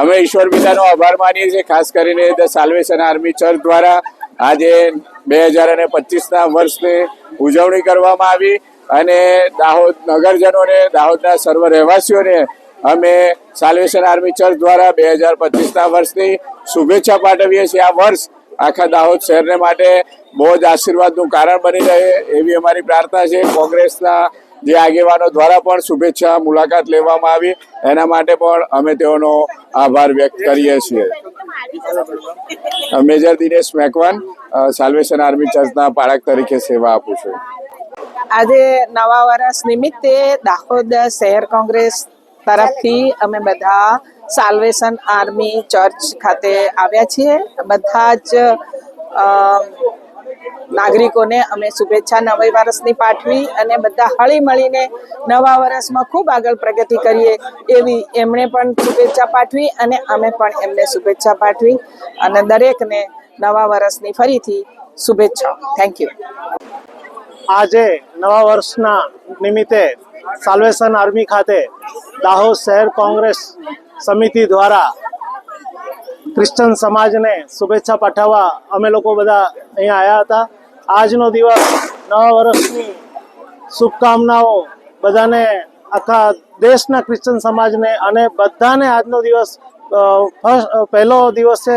અમે ઈશ્વર પિતાનો આભાર માનીએ છીએ, ખાસ કરીને ધ સાલ્વેશન આર્મી ચર્ચ દ્વારા આજે બે હજાર અને પચીસના વર્ષની ઉજવણી કરવામાં આવી અને દાહોદ નગરજનોને, દાહોદના સર્વ રહેવાસીઓને અમે સાલ્વેશન આર્મી ચર્ચ દ્વારા બે હજાર પચીસના વર્ષની શુભેચ્છા પાઠવીએ છીએ. આ વર્ષ આખા દાહોદ શહેરને માટે બહુ જ આશીર્વાદનું કારણ બની રહે એવી અમારી પ્રાર્થના છે. કોંગ્રેસના જે આગેવાનો દ્વારા પણ શુભેચ્છા મુલાકાત લેવામાં આવી. એના માટે પણ અમે તેઓનો આભાર વ્યક્ત કરીએ છીએ. Major Dinesh Macwan Salvation Army ચર્ચના પાળક તરીકે સેવા આપું છું. આજે નવા વર્ષ નિમિત્તે દાહોદ શહેર કોંગ્રેસ તરફથી અમે બધા સાલ્વેશન આર્મી ચર્ચ ખાતે આવ્યા છીએ. બધા જ નાગરિકોને અમે શુભેચ્છા નવા વર્ષની પાઠવી અને બધા હળી મળીને નવા વર્ષમાં ખૂબ આગળ પ્રગતિ કરીએ એવી એમણે પણ શુભેચ્છા પાઠવી અને અમે પણ એમને શુભેચ્છા પાઠવી અને દરેકને નવા વર્ષની ફરીથી શુભેચ્છા થેન્ક યુ આજે નવા વર્ષના નિમિત્તે સાલ્વેશન આર્મી ખાતે દાહોદ શહેર કોંગ્રેસ સમિતિ દ્વારા ક્રિશ્ચન સમાજને શુભેચ્છા પાઠવવા અમે લોકો બધા અહીંયા આવ્યા હતા. આજનો દિવસ, નવા વર્ષની શુભકામનાઓ બધાને આખા દેશના ક્રિશ્ચન સમાજને અને બધાને આજનો દિવસ ફર્સ્ટ પહેલો દિવસ છે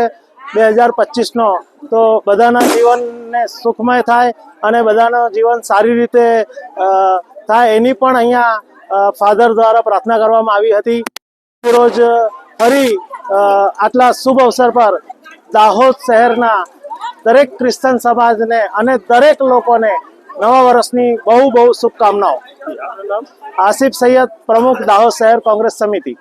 બે હજાર પચીસનો. તો બધાના જીવનને સુખમય થાય અને બધાનું જીવન સારી રીતે થાય એની પણ અહીંયા ફાધર દ્વારા પ્રાર્થના કરવામાં આવી હતી. રોજ ફરી આટલા શુભ અવસર પર દાહોદ શહેરના દરેક ક્રિશ્ચન સમાજને અને દરેક લોકોને નવા વર્ષની બહુ બહુ શુભકામનાઓ. આસિફ સૈયદ પ્રમુખ દાહોદ શહેર કોંગ્રેસ સમિતિ.